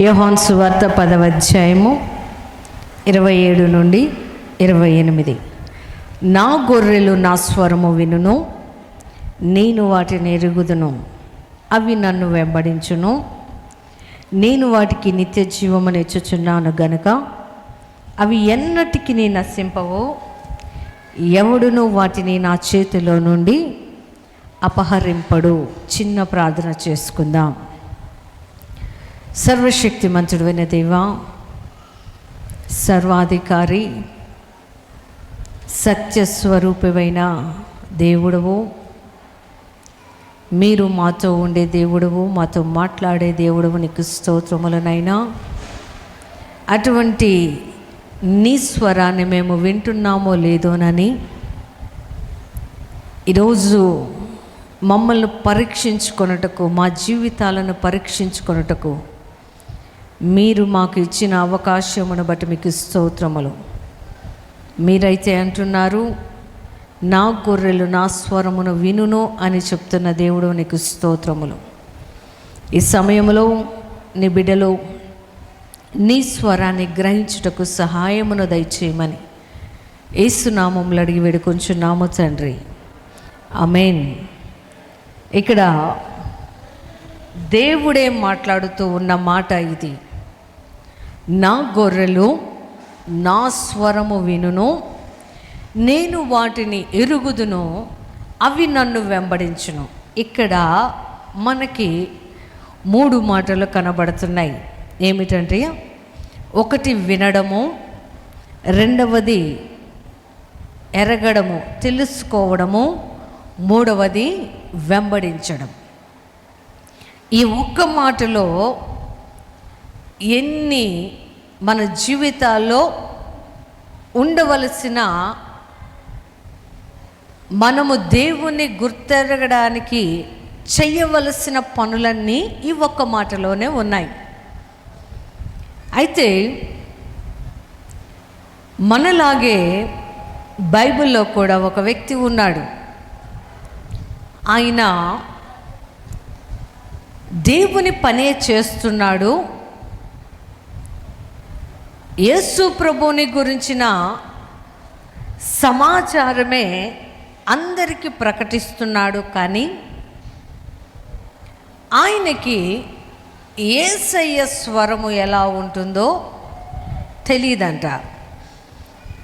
యోహాన్ సువార్త పదవ అధ్యాయము ఇరవై ఏడు నుండి ఇరవై ఎనిమిది. నా గొర్రెలు నా స్వరము వినును నేను వాటిని ఎరుగుదును అవి నన్ను వెంబడించును. నేను వాటికి నిత్య జీవమని ఇచ్చుచున్నాను గనుక అవి ఎన్నటికి నీ నశింపవో? ఎవడును వాటిని నా చేతిలో నుండి అపహరింపడు. చిన్న ప్రార్థన చేసుకుందాం. సర్వశక్తి మంతుడైన దేవా సర్వాధికారి సత్యస్వరూపమైన దేవుడవు. మీరు మాతో ఉండే దేవుడవు మాతో మాట్లాడే దేవుడవు నీకు స్తోత్రములనైనా. అటువంటి నీ స్వరాన్ని మేము వింటున్నామో లేదోనని ఈరోజు మమ్మల్ని పరీక్షించుకొనుటకు మా జీవితాలను పరీక్షించుకొనుటకు మీరు మాకు ఇచ్చిన అవకాశమును బట్టి మీకు స్తోత్రములు. మీరైతే అంటున్నారు నా గొర్రెలు నా స్వరమును వినును అని చెప్తున్న దేవుడు నీకు స్తోత్రములు. ఈ సమయంలో నీ బిడ్డలో నీ స్వరాన్ని గ్రహించుటకు సహాయమును దయచేయమని ఏసునామంలో అడిగి వేడుకొంచున్నాము తండ్రి. అమేన్ ఇక్కడ దేవుడే మాట్లాడుతూ ఉన్న మాట ఇది. నా గొర్రెలు నా స్వరము వినును నేను వాటిని ఎరుగుదును అవి నన్ను వెంబడించును. ఇక్కడ మనకి మూడు మాటలు కనబడుతున్నాయి. ఏమిటంటే ఒకటి వినడము రెండవది ఎరగడము తెలుసుకోవడము మూడవది వెంబడించడం. ఈ ఒక్క మాటలో ఎన్ని మన జీవితాల్లో ఉండవలసిన మనము దేవుణ్ణి గుర్తెరగడానికి చేయవలసిన పనులన్నీ ఈ ఒక్క మాటలోనే ఉన్నాయి. అయితే మనలాగే బైబిల్లో కూడా ఒక వ్యక్తి ఉన్నాడు. ఆయన దేవుని పనే చేస్తున్నాడు. యేసు ప్రభుని గురించిన సమాచారమే అందరికీ ప్రకటిస్తున్నాడు కానీ ఆయనకి ఏసయ్య స్వరము ఎలా ఉంటుందో తెలియదంట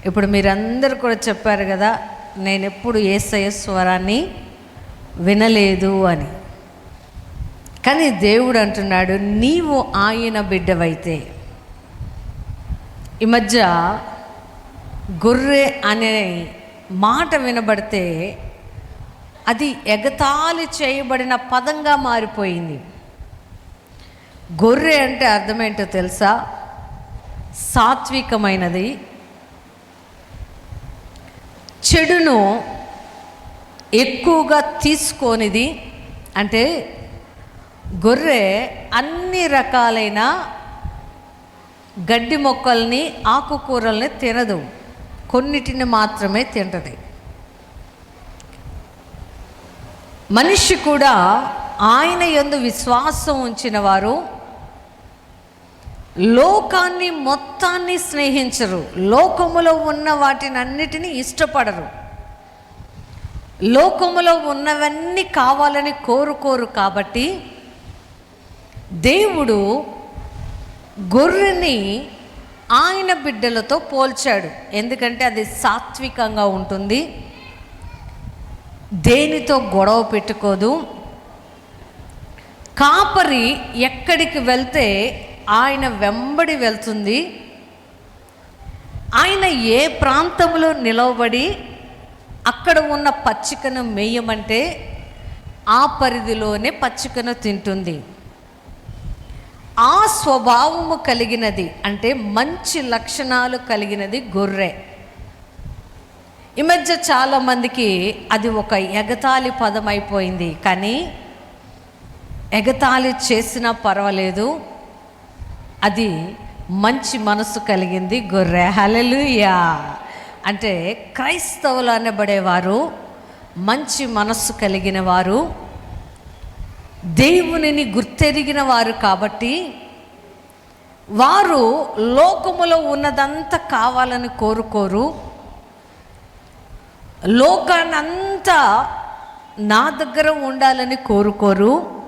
ఇప్పుడు మీరందరూ కూడా చెప్పారు కదా నేను ఎప్పుడు ఏసయ్య స్వరాన్ని వినలేదు అని. కానీ దేవుడు అంటున్నాడు నీవు ఆయన బిడ్డవైతే ఈ మధ్య గొర్రె అనే మాట వినబడితే అది ఎగతాళి చేయబడిన పదంగా మారిపోయింది. గొర్రె అంటే అర్థమేంటో తెలుసా? సాత్వికమైనది. చెడును ఎక్కువగా తీసుకోనిది అంటే గొర్రె అన్ని రకాలైన గడ్డి మొక్కల్ని ఆకుకూరల్ని తినదు. కొన్నిటిని మాత్రమే తింటది. మనిషి కూడా ఆయన యందు విశ్వాసం ఉంచిన వారు లోకాన్ని మొత్తాన్ని స్నేహించరు. లోకములో ఉన్న వాటిని అన్నిటినీ ఇష్టపడరు. లోకములో ఉన్నవన్నీ కావాలని కోరుకోరు కాబట్టి దేవుడు గొర్రెని ఆయన బిడ్డలతో పోల్చాడు. ఎందుకంటే అది సాత్వికంగా ఉంటుంది. దేనితో గొడవ పెట్టుకోదు. కాపరి ఎక్కడికి వెళ్తే ఆయన వెంబడి వెళ్తుంది. ఆయన ఏ ప్రాంతంలో నిలవబడి అక్కడ ఉన్న పచ్చికను మేయమంటే ఆ పరిధిలోనే పచ్చికను తింటుంది. ఆ స్వభావము కలిగినది అంటే మంచి లక్షణాలు కలిగినది గొర్రె. ఈ మధ్య చాలామందికి అది ఒక ఎగతాళి పదం అయిపోయింది కానీ ఎగతాళి చేసినా పర్వాలేదు. అది మంచి మనసు కలిగింది గొర్రె. హలలుయా అంటే క్రైస్తవులు అనబడేవారు మంచి మనస్సు కలిగిన వారు దేవునిని గుర్తెరిగిన వారు కాబట్టి వారు లోకములో ఉన్నదంతా కావాలని కోరుకోరు. లోకానంతా నా దగ్గర ఉండాలని కోరుకోరు.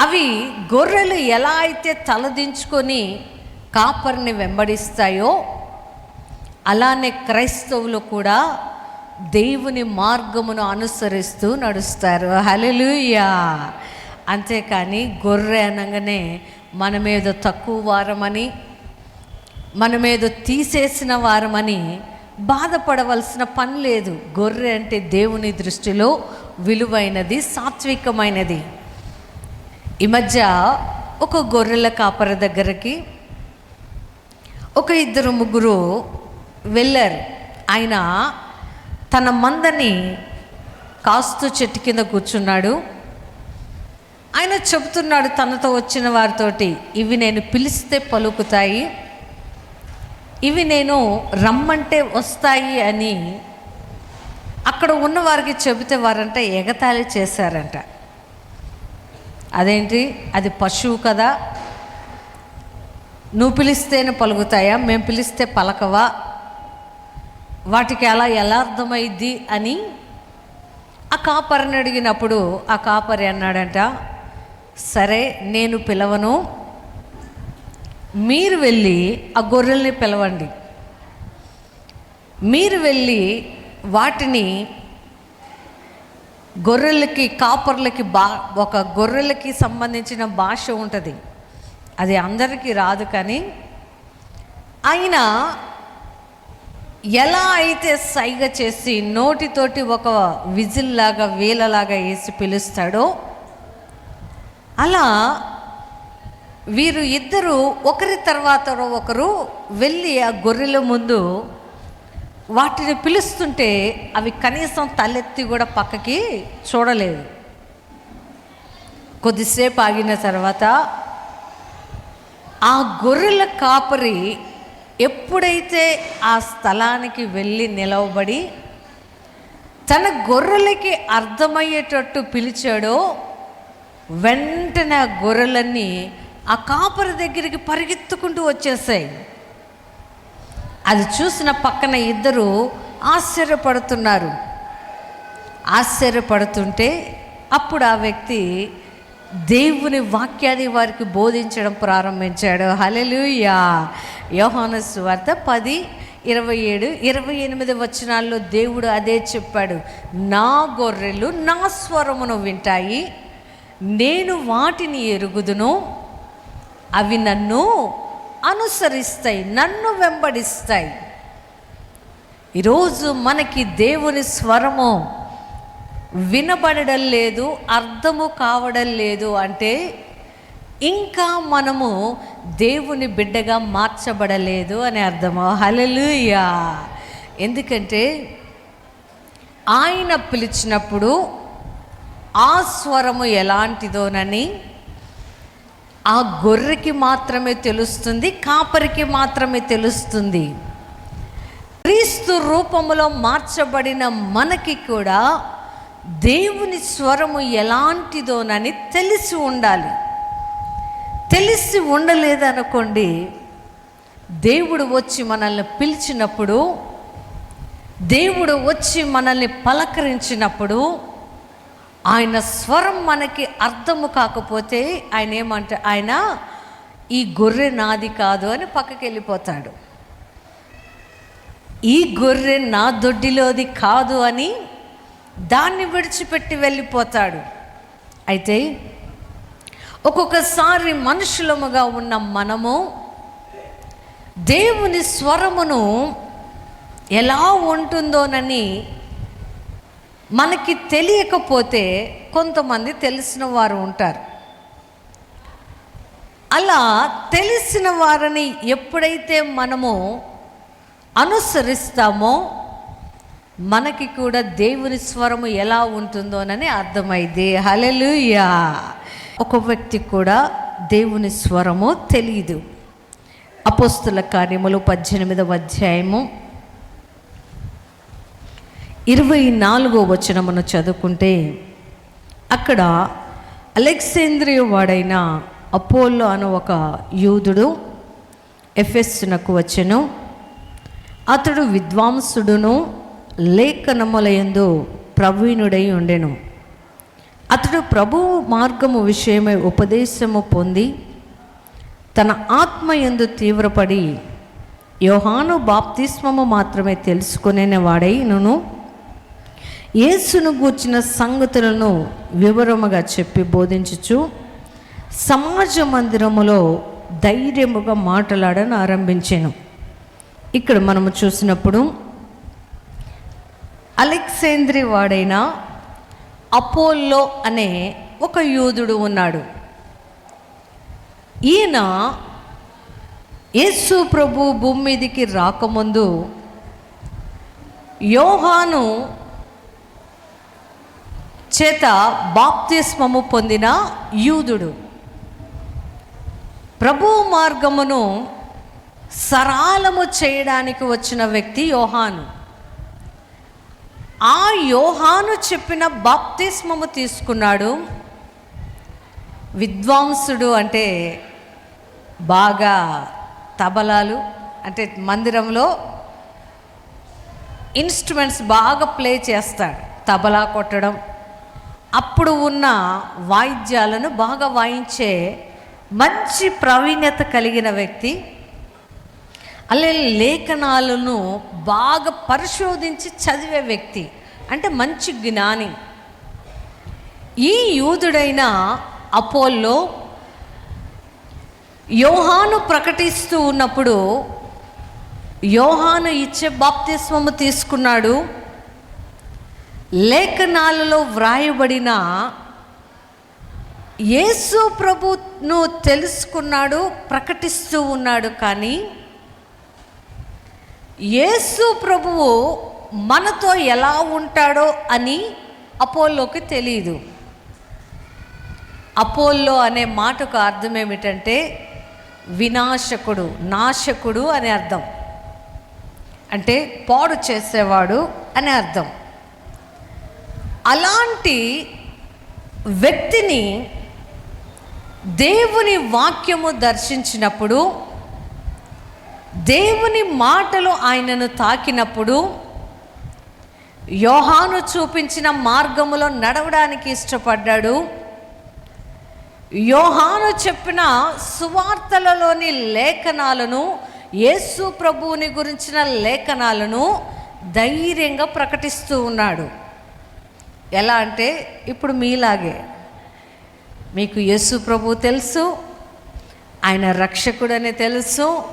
అవి గొర్రెలు ఎలా అయితే తలదించుకొని కాపరిని వెంబడిస్తాయో అలానే క్రైస్తవులు కూడా దేవుని మార్గమును అనుసరిస్తూ నడుస్తారు. హలెలూయా అంతేకాని గొర్రె అనగానే మనమేదో తక్కువ వారమని మనమేదో తీసేసిన వారమని బాధపడవలసిన పని లేదు. గొర్రె అంటే దేవుని దృష్టిలో విలువైనది సాత్వికమైనది. ఈ మధ్య ఒక గొర్రెల కాపర దగ్గరికి ఒక ఇద్దరు ముగ్గురు వెళ్ళారు. ఆయన తన మందని కాస్తూ చెట్టు కింద కూర్చున్నాడు. ఆయన చెబుతున్నాడు తనతో వచ్చిన వారితోటి ఇవి నేను పిలిస్తే పలుకుతాయి ఇవి నేను రమ్మంటే వస్తాయి అని అక్కడ ఉన్నవారికి చెబితే వారంట ఎగతాళి చేశారంట. అదేంటి? అది పశువు కదా. నువ్వు పిలిస్తేనే పలుకుతాయా? మేము పిలిస్తే పలకవా? వాటికి అలా ఎలా అర్థమైద్ది అని ఆ కాపరిని అడిగినప్పుడు ఆ కాపరి అన్నాడంట సరే నేను పిలవను. మీరు వెళ్ళి ఆ గొర్రెల్ని పిలవండి. మీరు వెళ్ళి వాటిని గొర్రెలకి కాపర్లకి బా ఒక గొర్రెలకి సంబంధించిన భాష ఉంటుంది. అది అందరికీ రాదు కానీ ఆయన ఎలా అయితే సైగ చేసి నోటితోటి ఒక విజిల్లాగా వేలలాగా వీలలాగా వేసి పిలుస్తాడో అలా వీరు ఇద్దరు ఒకరి తర్వాత ఒకరు వెళ్ళి ఆ గొర్రెల ముందు వాటిని పిలుస్తుంటే అవి కనీసం తలెత్తి కూడా పక్కకి చూడలేదు. కొద్దిసేపు ఆగిన తర్వాత ఆ గొర్రెల కాపరి ఎప్పుడైతే ఆ స్థలానికి వెళ్ళి నిలవబడి తన గొర్రెలకి అర్థమయ్యేటట్టు పిలిచాడో వెంటనే ఆ గొర్రెలన్నీ ఆ కాపరి దగ్గరికి పరిగెత్తుకుంటూ వచ్చేసాయి. అది చూసిన పక్కన ఇద్దరు ఆశ్చర్యపడుతున్నారు. ఆశ్చర్యపడుతుంటే అప్పుడు ఆ వ్యక్తి దేవుని వాక్యాన్ని వారికి బోధించడం ప్రారంభించాడు. హలెలుయా యోహాను వార్త పది ఇరవై ఏడు ఇరవై ఎనిమిది వచనాల్లో దేవుడు అదే చెప్పాడు. నా గొర్రెలు నా స్వరమును వింటాయి. నేను వాటిని ఎరుగుదును. అవి నన్ను అనుసరిస్తాయి నన్ను వెంబడిస్తాయి. ఈరోజు మనకి దేవుని స్వరము వినబడడం లేదు అర్థము కావడం లేదు అంటే ఇంకా మనము దేవుని బిడ్డగా మార్చబడలేదు అని అర్థము హలలుయా ఎందుకంటే ఆయన పిలిచినప్పుడు ఆ స్వరము ఎలాంటిదోనని ఆ గొర్రెకి మాత్రమే తెలుస్తుంది కాపరికి మాత్రమే తెలుస్తుంది. క్రీస్తు రూపంలో మార్చబడిన మనకి కూడా దేవుని స్వరము ఎలాంటిదోనని తెలిసి ఉండాలి. తెలిసి ఉండలేదనుకోండి దేవుడు వచ్చి మనల్ని పిలిచినప్పుడు దేవుడు వచ్చి మనల్ని పలకరించినప్పుడు ఆయన స్వరం మనకి అర్థము కాకపోతే ఆయన ఏమంటే ఆయన ఈ గొర్రె నాది కాదు అని పక్కకి వెళ్ళిపోతాడు ఈ గొర్రె నా దొడ్డిలోది కాదు అని దాన్ని విడిచిపెట్టి వెళ్ళిపోతాడు. అయితే ఒక్కొక్కసారి మనుషులముగా ఉన్న మనము దేవుని స్వరమును ఎలా ఉంటుందోనని మనకి తెలియకపోతే కొంతమంది తెలిసిన వారు ఉంటారు. అలా తెలిసిన వారిని ఎప్పుడైతే మనము అనుసరిస్తామో మనకి కూడా దేవుని స్వరము ఎలా ఉంటుందోనని అర్థమైంది. హలెలుయా ఒక వ్యక్తికి కూడా దేవుని స్వరము తెలియదు అపోస్తుల కార్యములు పద్దెనిమిదవ అధ్యాయము ఇరవై నాలుగో వచనమును చదువుకుంటే అక్కడ అలెక్సేంద్రియ వాడైన అపోల్లో అను ఒక యూదుడు ఎఫెస్సునకు వచ్చెను. అతడు విద్వాంసుడును లేఖనములయందు ప్రవీణుడై ఉండెను. అతడు ప్రభు మార్గము విషయమై ఉపదేశము పొంది తన ఆత్మ యందు తీవ్రపడి యోహాను బాప్తిస్మము మాత్రమే తెలుసుకునే వాడైనను. యేసును గూర్చిన సంగతులను వివరముగా చెప్పి బోధించుచు సమాజ మందిరములో ధైర్యముగా మాట్లాడని ఆరంభించాను. ఇక్కడ మనము చూసినప్పుడు అలెక్సేంద్రి వాడైన అపోల్లో అనే ఒక యూదుడు ఉన్నాడు. ఈయన యేసు ప్రభు భూమి మీదికి రాకముందు యోహాను చేత బాప్తిస్మము పొందిన యూదుడు. ప్రభు మార్గమును సరాలము చేయడానికి వచ్చిన వ్యక్తి యోహాను. ఆ యోహాను చెప్పిన బాప్తిస్మము తీసుకున్నాడు. విద్వాంసుడు అంటే బాగా తబలాలు అంటే మందిరంలో ఇన్స్ట్రుమెంట్స్ బాగా ప్లే చేస్తాడు తబలా కొట్టడం. అప్పుడు ఉన్న వాయిద్యాలను బాగా వాయించే మంచి ప్రావీణ్యత కలిగిన వ్యక్తి అలా లేఖనాలను బాగా పరిశోధించి చదివే వ్యక్తి అంటే మంచి జ్ఞాని. ఈ యూదుడైన అపోల్లో యోహాను ప్రకటిస్తూ ఉన్నప్పుడు యోహాను ఇచ్చే బాప్తిస్వము తీసుకున్నాడు. లేఖనాలలో వ్రాయబడిన యేసు ప్రభును తెలుసుకున్నాడు ప్రకటిస్తూ ఉన్నాడు కానీ యేసు ప్రభువు మనతో ఎలా ఉంటాడో అని అపోల్లోకి తెలియదు అపోల్లో అనే మాటకు అర్థం ఏమిటంటే వినాశకుడు నాశకుడు అనే అర్థం. అంటే పాడు చేసేవాడు అనే అర్థం. అలాంటి వ్యక్తిని దేవుని వాక్యము దర్శించినప్పుడు దేవుని మాటలు ఆయనను తాకినప్పుడు యోహాను చూపించిన మార్గములో నడవడానికి ఇష్టపడ్డాడు. యోహాను చెప్పిన సువార్తలలోని లేఖనాలను యేసు ప్రభువుని గురించిన లేఖనాలను ధైర్యంగా ప్రకటిస్తూ ఉన్నాడు. ఎలా అంటే ఇప్పుడు మీలాగే. మీకు యేసు ప్రభు తెలుసు ఆయన రక్షకుడని తెలుసు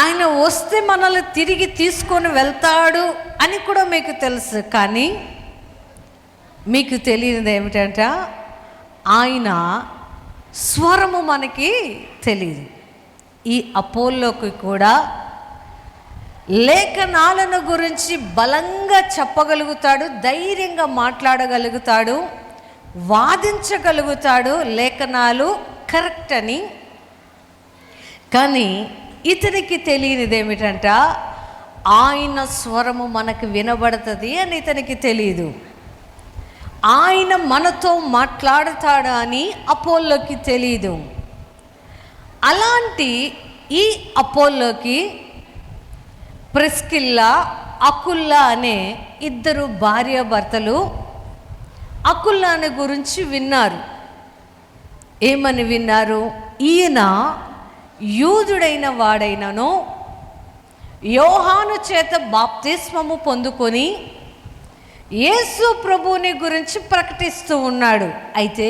ఆయన వస్తే మనల్ని తిరిగి తీసుకొని వెళ్తాడు అని కూడా మీకు తెలుసు. కానీ మీకు తెలియనిది ఏమిటంట ఆయన స్వరము మనకి తెలియదు ఈ అపోల్లోకి కూడా లేఖనాలను గురించి బలంగా చెప్పగలుగుతాడు ధైర్యంగా మాట్లాడగలుగుతాడు వాదించగలుగుతాడు లేఖనాలు కరెక్ట్ అని. కానీ ఇతనికి తెలియనిది ఏమిటంట? ఆయన స్వరము మనకు వినబడుతుంది అని ఇతనికి తెలియదు ఆయన మనతో మాట్లాడతాడా అని అపోల్లోకి తెలియదు అలాంటి ఈ అపోల్లోకి ప్రిస్కిల్లా అకుల్లా అనే ఇద్దరు భార్యాభర్తలు అకుల్లాని గురించి విన్నారు. ఏమని విన్నారు? ఈయన యూదుడైన వాడైనను యోహాను చేత బాప్తిస్మము పొందుకొని యేసు ప్రభువుని గురించి ప్రకటిస్తూ ఉన్నాడు. అయితే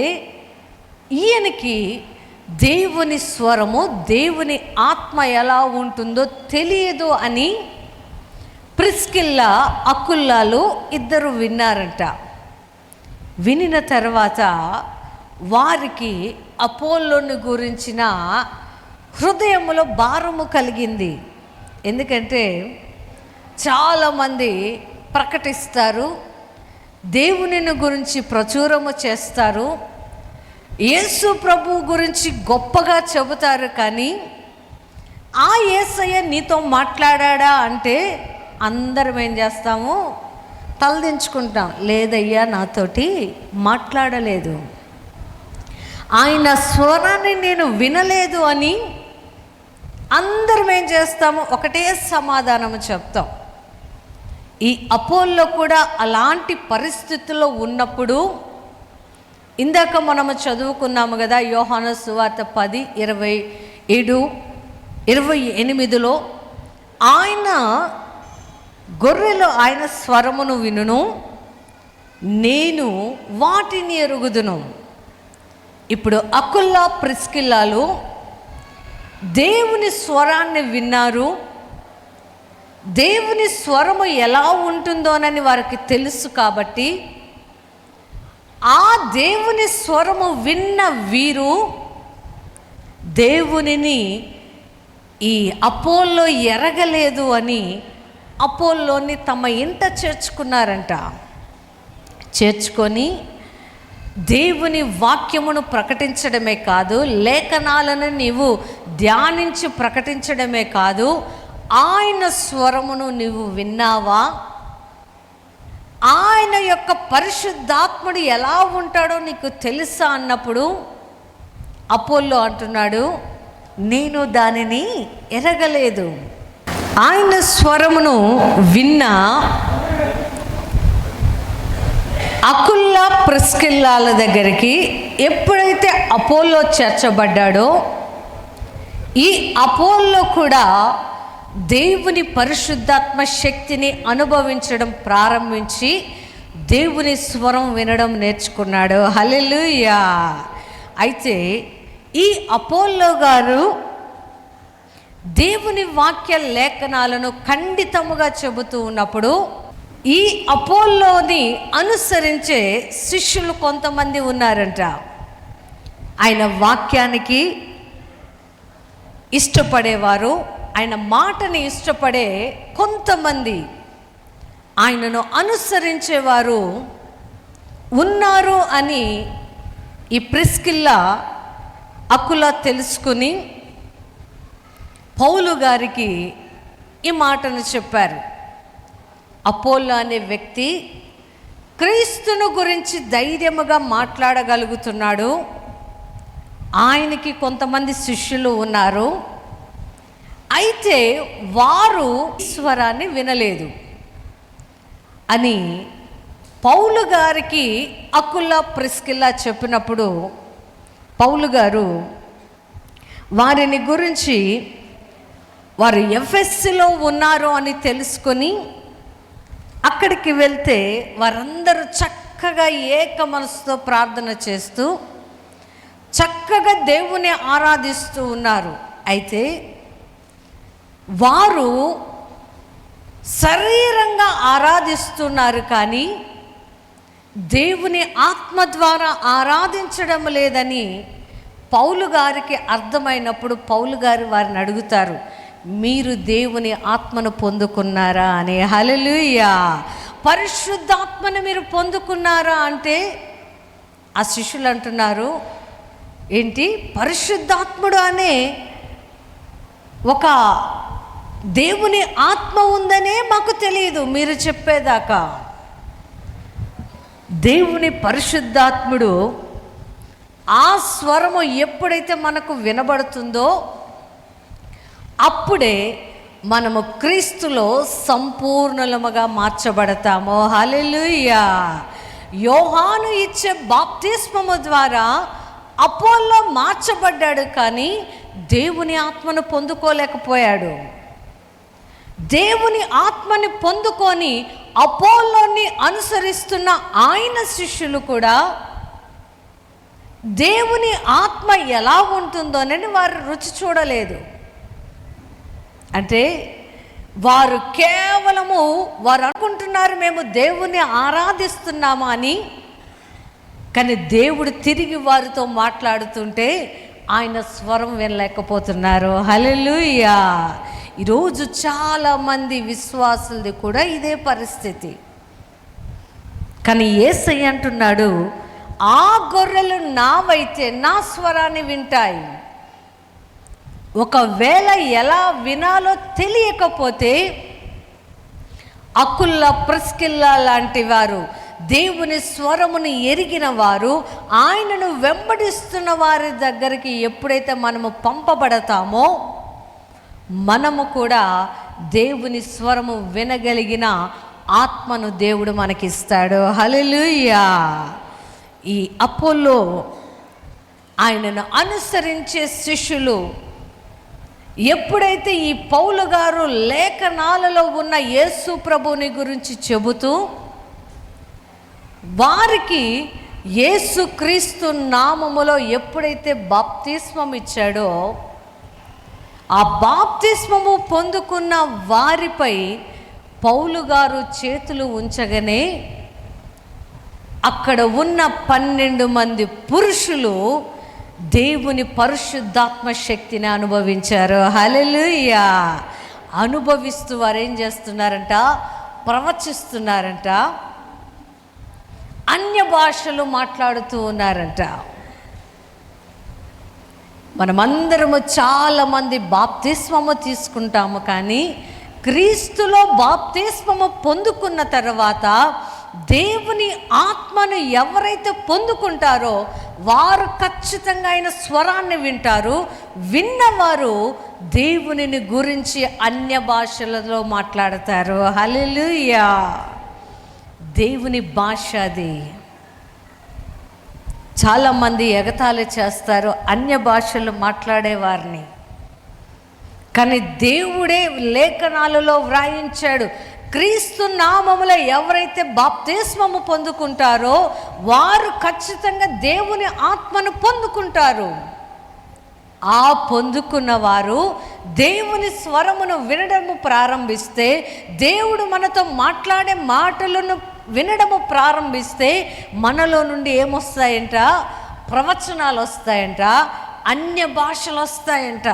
ఈయనకి దేవుని స్వరము దేవుని ఆత్మ ఎలా ఉంటుందో తెలియదు అని ప్రిస్కిల్లా అకుల్లాలు ఇద్దరు విన్నారంట. వినిన తర్వాత వారికి అపోలోని గురించిన హృదయములో భారము కలిగింది. ఎందుకంటే చాలామంది ప్రకటిస్తారు దేవునిని గురించి ప్రచురము చేస్తారు యేసు ప్రభు గురించి గొప్పగా చెబుతారు కానీ ఆ ఏసయ్య నీతో మాట్లాడా అంటే అందరం ఏం చేస్తాము? తలదించుకుంటాం. లేదయ్యా నాతోటి మాట్లాడలేదు. ఆయన స్వరాన్ని నేను వినలేదు అని అందరం ఏం చేస్తాము? ఒకటే సమాధానము చెప్తాం. ఈ అపోల్లో కూడా అలాంటి పరిస్థితుల్లో ఉన్నప్పుడు ఇందాక మనము చదువుకున్నాము కదా యోహాను సువార్త పది ఇరవై ఏడు ఇరవై ఎనిమిదిలో ఆయన గొర్రెలు ఆయన స్వరమును వినును నేను వాటిని ఎరుగుదును. ఇప్పుడు అకుల్లా ప్రిస్కిల్లాలు దేవుని స్వరాన్ని విన్నారు. దేవుని స్వరము ఎలా ఉంటుందోనని వారికి తెలుసు కాబట్టి ఆ దేవుని స్వరము విన్న వీరు దేవునిని ఈ అపోల్లో ఎరగలేదు అని అపోల్లోని తమ ఇంట చేర్చుకున్నారంట. చేర్చుకొని దేవుని వాక్యమును ప్రకటించడమే కాదు లేఖనాలను నీవు ధ్యానించి ప్రకటించడమే కాదు ఆయన స్వరమును నీవు విన్నావా? ఆయన యొక్క పరిశుద్ధాత్ముడు ఎలా ఉంటాడో నీకు తెలుసా అన్నప్పుడు అపోల్లో అంటున్నాడు నేను దానిని ఎరగలేదు. ఆయన స్వరమును విన్నా అకుల్లా ప్రిస్కిల్లాల దగ్గరికి ఎప్పుడైతే అపోలో చేర్చబడ్డాడో ఈ అపోల్లో కూడా దేవుని పరిశుద్ధాత్మ శక్తిని అనుభవించడం ప్రారంభించి దేవుని స్వరం వినడం నేర్చుకున్నాడు. హలెలుయా అయితే ఈ అపోల్లో గారు దేవుని వాక్య లేఖనాలను ఖండితముగా చెబుతూ ఉన్నప్పుడు ఈ అపోల్లోని అనుసరించే శిష్యులు కొంతమంది ఉన్నారంట. ఆయన వాక్యానికి ఇష్టపడేవారు ఆయన మాటని ఇష్టపడే కొంతమంది ఆయనను అనుసరించేవారు ఉన్నారు అని ఈ ప్రిస్కిల్లా అకుల తెలుసుకుని పౌలు గారికి ఈ మాటను చెప్పారు. అపోలో అనే వ్యక్తి క్రీస్తును గురించి ధైర్యముగా మాట్లాడగలుగుతున్నాడు. ఆయనకి కొంతమంది శిష్యులు ఉన్నారు. అయితే వారు ఈశ్వరాన్ని వినలేదు అని పౌలు గారికి అకుల్లా ప్రిస్కిల్లా చెప్పినప్పుడు పౌలు గారు వారిని గురించి వారు ఎఫ్ఎస్సిలో ఉన్నారు అని తెలుసుకొని అక్కడికి వెళ్తే వారందరూ చక్కగా ఏక మనసుతో ప్రార్థన చేస్తూ చక్కగా దేవుని ఆరాధిస్తూ ఉన్నారు. అయితే వారు శరీరంగా ఆరాధిస్తున్నారు కానీ దేవుని ఆత్మ ద్వారా ఆరాధించడం లేదని పౌలు గారికి అర్థమైనప్పుడు పౌలు గారు వారిని అడుగుతారు మీరు దేవుని ఆత్మను పొందుకున్నారా అని. హలలుయా పరిశుద్ధాత్మను మీరు పొందుకున్నారా అంటే ఆ శిష్యులు అంటున్నారు ఏంటి? పరిశుద్ధాత్ముడు అనే ఒక దేవుని ఆత్మ ఉందనే మాకు తెలియదు మీరు చెప్పేదాకా. దేవుని పరిశుద్ధాత్ముడు ఆ స్వరము ఎప్పుడైతే మనకు వినబడుతుందో అప్పుడే మనము క్రీస్తులో సంపూర్ణలముగా మార్చబడతాము. హల్లెలూయా. యోహాను ఇచ్చే బాప్తిస్మము ద్వారా అపోల్లో మార్చబడ్డాడు కానీ దేవుని ఆత్మను పొందుకోలేకపోయాడు. దేవుని ఆత్మని పొందుకొని అపోల్లోని అనుసరిస్తున్న ఆయన శిష్యులు కూడా దేవుని ఆత్మ ఎలా ఉంటుందోనని వారు రుచి చూడలేదు. అంటే వారు కేవలము వారు అనుకుంటున్నారు మేము దేవుని ఆరాధిస్తున్నాము అని కానీ దేవుడు తిరిగి వారితో మాట్లాడుతుంటే ఆయన స్వరం వినలేకపోతున్నారు. హల్లెలూయా! ఈరోజు చాలామంది విశ్వాసులది కూడా ఇదే పరిస్థితి. కానీ ఏసయ్య అంటున్నాడు ఆ గొర్రెలు నావైతే నా స్వరాన్ని వింటాయి. ఒకవేళ ఎలా వినాలో తెలియకపోతే అకుల్ల ప్రిస్కిల్లా లాంటి వారు దేవుని స్వరమును ఎరిగిన వారు ఆయనను వెంబడిస్తున్న వారి దగ్గరికి ఎప్పుడైతే మనము పంపబడతామో మనము కూడా దేవుని స్వరము వినగలిగిన ఆత్మను దేవుడు మనకిస్తాడు. హల్లెలూయా! ఈ అపోలో ఆయనను అనుసరించే శిష్యులు ఎప్పుడైతే ఈ పౌలు గారు లేఖనాలలో ఉన్న యేసు ప్రభుని గురించి చెబుతూ వారికి యేసుక్రీస్తు నామములో ఎప్పుడైతే బాప్తిస్మం ఇచ్చాడో ఆ బాప్తిస్మము పొందుకున్న వారిపై పౌలు గారు చేతులు ఉంచగానే అక్కడ ఉన్న పన్నెండు మంది పురుషులు దేవుని పరిశుద్ధాత్మ శక్తిని అనుభవించారు. హల్లెలూయా. అనుభవిస్తూ వారు ఏం చేస్తున్నారంట? ప్రవచిస్తున్నారంట. అన్య భాషలు మాట్లాడుతూ ఉన్నారంట. మనమందరము చాలామంది బాప్తిస్మము తీసుకుంటాము కానీ క్రీస్తులో బాప్తిస్మము పొందుకున్న తర్వాత దేవుని ఆత్మను ఎవరైతే పొందుకుంటారో వారు ఖచ్చితంగా ఆయన స్వరాన్ని వింటారు. విన్నవారు దేవునిని గురించి అన్య భాషలలో మాట్లాడతారు. హల్లెలూయా! దేవుని భాష అది. చాలామంది ఎగతాళి చేస్తారు అన్య భాషలు మాట్లాడేవారిని. కానీ దేవుడే లేఖనాలలో వ్రాయించాడు. క్రీస్తు నామములో ఎవరైతే బాప్తిస్మము పొందుకుంటారో వారు ఖచ్చితంగా దేవుని ఆత్మను పొందుకుంటారు. ఆ పొందుకున్న వారు దేవుని స్వరమును వినడము ప్రారంభిస్తే దేవుడు మనతో మాట్లాడే మాటలను వినడము ప్రారంభిస్తే మనలో నుండి ఏమొస్తాయంట? ప్రవచనాలు వస్తాయంట అన్య భాషలు వస్తాయంట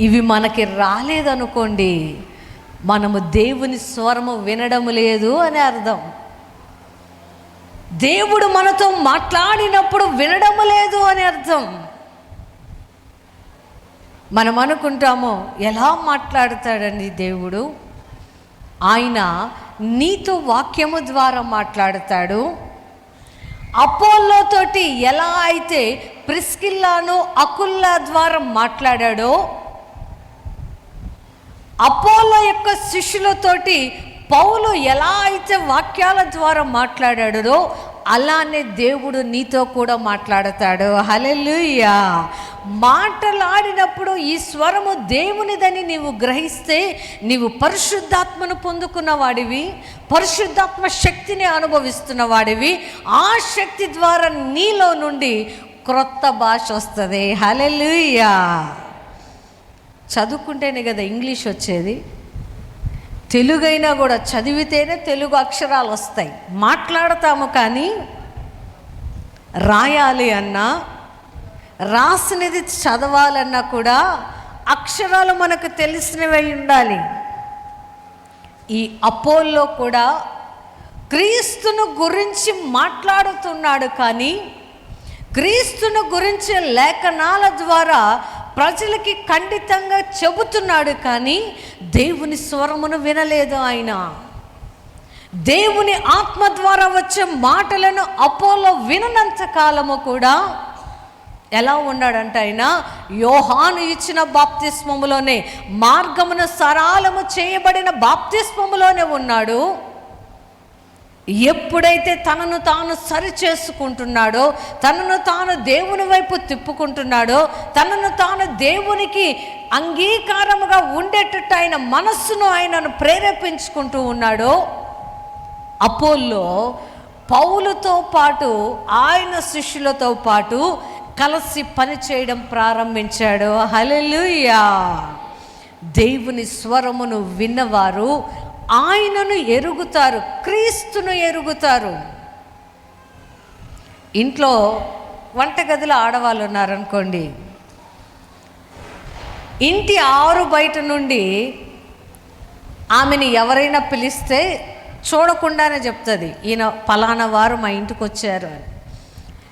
ఇవి మనకి రాలేదనుకోండి మనము దేవుని స్వరము వినడం లేదు అని అర్థం. దేవుడు మనతో మాట్లాడినప్పుడు వినడం లేదు అని అర్థం. మనం అనుకుంటాము ఎలా మాట్లాడతాడండి దేవుడు? ఆయన నీతో వాక్యము ద్వారా మాట్లాడతాడు. అపోల్లోతోటి ఎలా అయితే ప్రిస్కిల్లాను అకుల్లా ద్వారా మాట్లాడాడో అపోలో యొక్క శిష్యులతోటి పౌలు ఎలా అయితే వాక్యాల ద్వారా మాట్లాడాడో అలానే దేవుడు నీతో కూడా మాట్లాడతాడు. హలెలుయా మాటలాడినప్పుడు ఈ స్వరము దేవునిదని నీవు గ్రహిస్తే నీవు పరిశుద్ధాత్మను పొందుకున్న వాడివి పరిశుద్ధాత్మ శక్తిని అనుభవిస్తున్న వాడివి ఆ శక్తి ద్వారా నీలో నుండి క్రొత్త భాష వస్తుంది. హలెలుయా చదువుకుంటేనే కదా ఇంగ్లీష్ వచ్చేది. తెలుగైనా కూడా చదివితేనే తెలుగు అక్షరాలు వస్తాయి. మాట్లాడతాము కానీ రాయాలి అన్నా రాసినది చదవాలన్నా కూడా అక్షరాలు మనకు తెలిసినవి ఉండాలి. ఈ అపోల్లో కూడా క్రీస్తును గురించి మాట్లాడుతున్నాడు కానీ క్రీస్తును గురించి లేఖనాల ద్వారా ప్రజలకి ఖండితంగా చెబుతున్నాడు కానీ దేవుని స్వరమును వినలేదు ఆయన. దేవుని ఆత్మ ద్వారా వచ్చే మాటలను అపోలో విననంత కాలము కూడా ఎలా ఉన్నాడంటే ఆయన? యోహాను ఇచ్చిన బాప్తిస్మములోనే మార్గమును సరాలము చేయబడిన బాప్తిస్మములోనే ఉన్నాడు. ఎప్పుడైతే తనను తాను సరి చేసుకుంటున్నాడో తనను తాను దేవుని వైపు తిప్పుకుంటున్నాడో తనను తాను దేవునికి అంగీకారముగా ఉండేటట్టు ఆయన మనస్సును ఆయనను ప్రేరేపించుకుంటూ ఉన్నాడో అపోల్లో పౌలుతో పాటు ఆయన శిష్యులతో పాటు కలిసి పనిచేయడం ప్రారంభించాడు. హలెలుయా దేవుని స్వరమును విన్నవారు ఆయనను ఎరుగుతారు క్రీస్తును ఎరుగుతారు. ఇంట్లో వంటగదిలో ఆడవాళ్ళు ఉన్నారనుకోండి ఇంటి ఆరు బయట నుండి ఆమెని ఎవరైనా పిలిస్తే చూడకుండానే చెప్తుంది ఈయన పలానా వారు మా ఇంటికి వచ్చారు అని.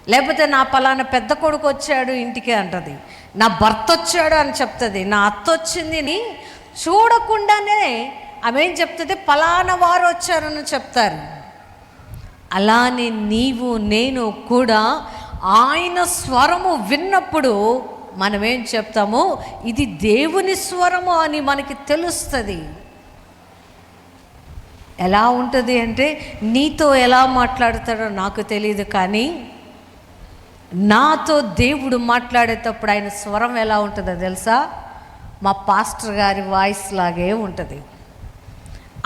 లేకపోతే నా పలానా పెద్ద కొడుకు వచ్చాడు ఇంటికి అంటది. నా భర్త వచ్చాడు అని చెప్తుంది. నా అత్త వచ్చింది చూడకుండానే ఆమె ఏం చెప్తుంది? పలానా వారు వచ్చారని చెప్తారు. అలానే నీవు నేను కూడా ఆయన స్వరము విన్నప్పుడు మనమేం చెప్తాము? ఇది దేవుని స్వరము అని మనకి తెలుస్తుంది. ఎలా ఉంటుంది అంటే నీతో ఎలా మాట్లాడతాడో నాకు తెలియదు కానీ నాతో దేవుడు మాట్లాడేటప్పుడు ఆయన స్వరం ఎలా ఉంటుందో తెలుసా? మా పాస్టర్ గారి వాయిస్ లాగే ఉంటుంది.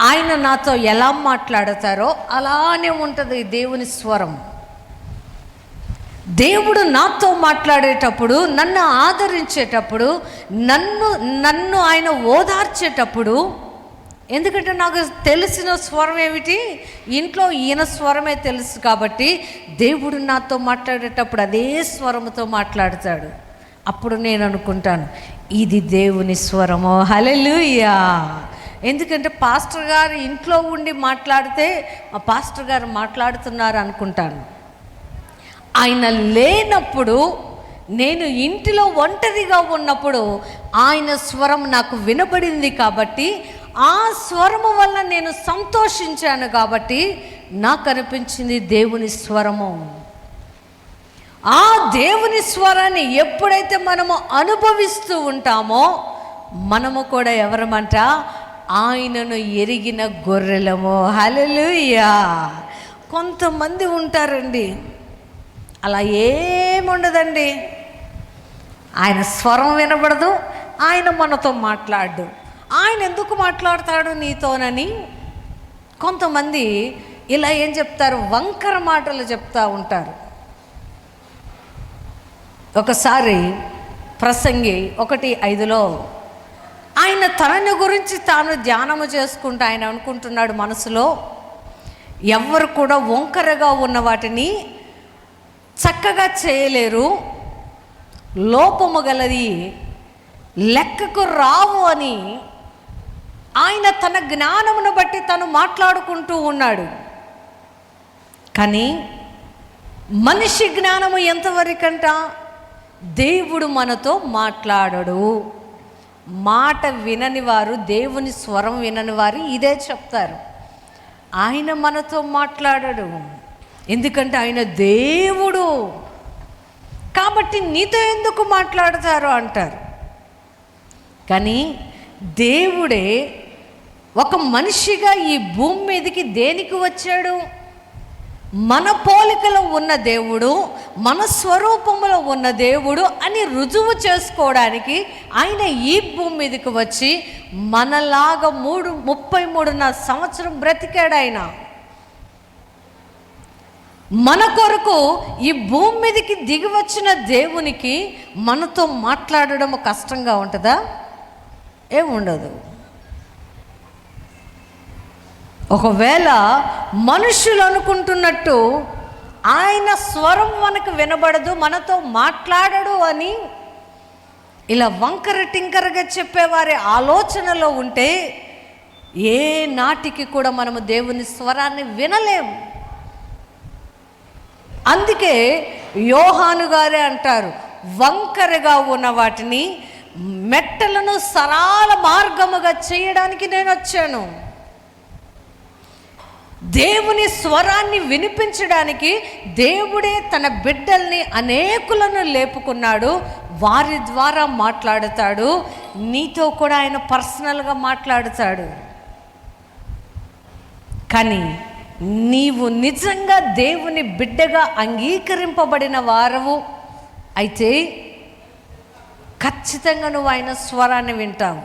ఆయన నాతో ఎలా మాట్లాడతారో అలానే ఉంటుంది దేవుని స్వరం. దేవుడు నాతో మాట్లాడేటప్పుడు నన్ను ఆదరించేటప్పుడు నన్ను నన్ను ఆయన ఓదార్చేటప్పుడు ఎందుకంటే నాకు తెలిసిన స్వరం ఏమిటి? ఇంట్లో ఈయన స్వరమే తెలుసు కాబట్టి దేవుడు నాతో మాట్లాడేటప్పుడు అదే స్వరముతో మాట్లాడతాడు. అప్పుడు నేను అనుకుంటాను ఇది దేవుని స్వరమో? హలెలుయా ఎందుకంటే పాస్టర్ గారు ఇంట్లో ఉండి మాట్లాడితే మా పాస్టర్ గారు మాట్లాడుతున్నారు అనుకుంటాను. ఆయన లేనప్పుడు నేను ఇంటిలో ఒంటరిగా ఉన్నప్పుడు ఆయన స్వరం నాకు వినబడింది కాబట్టి ఆ స్వరము వల్ల నేను సంతోషించాను కాబట్టి నాకు అనిపించింది దేవుని స్వరము. ఆ దేవుని స్వరాన్ని ఎప్పుడైతే మనము అనుభవిస్తూ ఉంటామో మనము కూడా ఎవరమంట ఆయనను ఎరిగిన గొర్రెలము. హలలుయా కొంతమంది ఉంటారండి. అలా ఏముండదండి. ఆయన స్వరం వినబడదు ఆయన మనతో మాట్లాడు ఆయన ఎందుకు మాట్లాడతాడు నీతోనని కొంతమంది ఇలా ఏం చెప్తారు? వంకర మాటలు చెప్తా ఉంటారు. ఒకసారి ప్రసంగి ఒకటి ఐదులో ఆయన తనని గురించి తాను ధ్యానము చేసుకుంటూ ఆయన అనుకుంటున్నాడు మనసులో ఎవరు కూడా వంకరగా ఉన్న వాటిని చక్కగా చేయలేరు. లోపము గలది లెక్కకు రావు అని ఆయన తన జ్ఞానమును బట్టి తను మాట్లాడుకుంటూ ఉన్నాడు. కానీ మనిషి జ్ఞానము ఎంతవరకంట? దేవుడు మనతో మాట్లాడడు. మాట వినని వారు దేవుని స్వరం వినని వారు ఇదే చెప్తారు. ఆయన మనతో మాట్లాడడు. ఎందుకంటే ఆయన దేవుడు. కాబట్టి నీతో ఎందుకు మాట్లాడతారు అంటారు. కానీ దేవుడే ఒక మనిషిగా ఈ భూమి మీదకి దేనికి వచ్చాడు? మన పోలికలో ఉన్న దేవుడు మన స్వరూపంలో ఉన్న దేవుడు అని రుజువు చేసుకోవడానికి ఆయన ఈ భూమి మీదకి వచ్చి మనలాగా మూడు ముప్పై మూడున్నర సంవత్సరం బ్రతికాడు ఆయన మన కొరకు ఈ భూమి మీదకి దిగి వచ్చిన దేవునికి మనతో మాట్లాడడం కష్టంగా ఉంటుందా? ఏముండదు ఒకవేళ మనుషులు అనుకుంటున్నట్టు ఆయన స్వరం మనకు వినబడదు మనతో మాట్లాడడు అని ఇలా వంకర టింకరగా చెప్పేవారి ఆలోచనలో ఉంటే ఏ నాటికి కూడా మనము దేవుని స్వరాన్ని వినలేము అందుకే యోహాను గారే అంటారు వంకరగా ఉన్న వాటిని మెట్టలను సరాల మార్గముగా చేయడానికి నేను వచ్చాను దేవుని స్వరాన్ని వినిపించడానికి దేవుడే తన బిడ్డల్ని అనేకులను లేపుకున్నాడు. వారి ద్వారా మాట్లాడుతాడు. నీతో కూడా ఆయన పర్సనల్గా మాట్లాడుతాడు. కానీ నీవు నిజంగా దేవుని బిడ్డగా అంగీకరింపబడిన వారవు. అయితే ఖచ్చితంగా నువ్వు ఆయన స్వరాన్ని వింటావు.